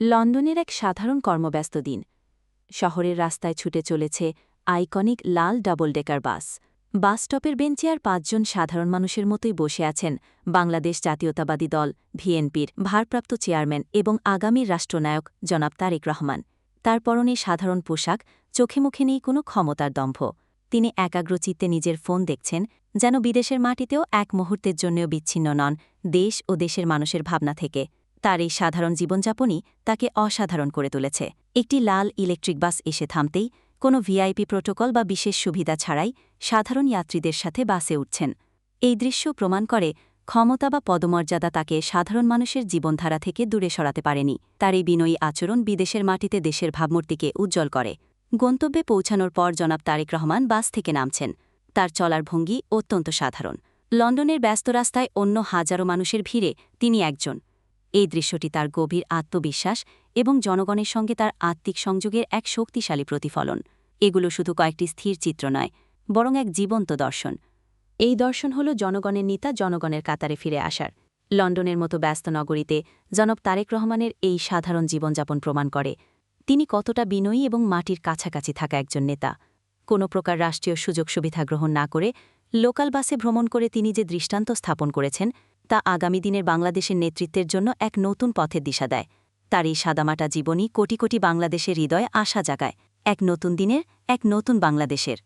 লন্ডনের এক সাধারণ কর্মব্যস্ত দিন। শহরের রাস্তায় ছুটে চলেছে আইকনিক লাল ডাবল ডেকার বাস। বাস স্টপের বেঞ্চে আর পাঁচজন সাধারণ মানুষের মতোই বসে আছেন বাংলাদেশ জাতীয়তাবাদী দল, ভিএনপির ভারপ্রাপ্ত চেয়ারম্যান এবং আগামীর রাষ্ট্রনায়ক জনাব তারেক রহমান। তার পরনে সাধারণ পোশাক, চোখে মুখে নেই কোনো ক্ষমতার দম্ভ। তিনি একাগ্রচিত্তে নিজের ফোন দেখছেন, যেন বিদেশের মাটিতেও এক মুহূর্তের জন্যও বিচ্ছিন্ন নন দেশ ও দেশের মানুষের ভাবনা থেকে। তার এই সাধারণ জীবনযাপনই তাকে অসাধারণ করে তুলেছে। একটি লাল ইলেকট্রিক বাস এসে থামতেই কোনো ভিআইপি প্রোটোকল বা বিশেষ সুবিধা ছাড়াই সাধারণ যাত্রীদের সাথে বাসে উঠছেন। এই দৃশ্য প্রমাণ করে ক্ষমতা বা পদমর্যাদা তাকে সাধারণ মানুষের জীবনধারা থেকে দূরে সরাতে পারেনি। তার এই বিনয়ী আচরণ বিদেশের মাটিতে দেশের ভাবমূর্তিকে উজ্জ্বল করে। গন্তব্যে পৌঁছানোর পর জনাব তারেক রহমান বাস থেকে নামছেন। তার চলার ভঙ্গি অত্যন্ত সাধারণ। লন্ডনের ব্যস্ত রাস্তায় অন্য হাজারো মানুষের ভিড়ে তিনি একজন। এই দৃশ্যটি তার গভীর আত্মবিশ্বাস এবং জনগণের সঙ্গে তার আত্মিক সংযোগের এক শক্তিশালী প্রতিফলন। এগুলো শুধু কয়েকটি স্থির চিত্র নয়, বরং এক জীবন্ত দর্শন। এই দর্শন হল জনগণের নেতা জনগণের কাতারে ফিরে আসার। লন্ডনের মতো ব্যস্ত নগরীতে জনব তারেক রহমানের এই সাধারণ জীবনযাপন প্রমাণ করে, তিনি কতটা বিনয়ী এবং মাটির কাছাকাছি থাকা একজন নেতা। কোনো প্রকার রাষ্ট্রীয় সুযোগ সুবিধা গ্রহণ না করে লোকাল বাসে ভ্রমণ করে তিনি যে দৃষ্টান্ত স্থাপন করেছেন তা আগামী দিনের বাংলাদেশের নেতৃত্বের জন্য এক নতুন পথের দিশা দেয়। তার এই সাদামাটা জীবনই কোটি কোটি বাংলাদেশের হৃদয়ে আশা জাগায়। এক নতুন দিনের, এক নতুন বাংলাদেশের।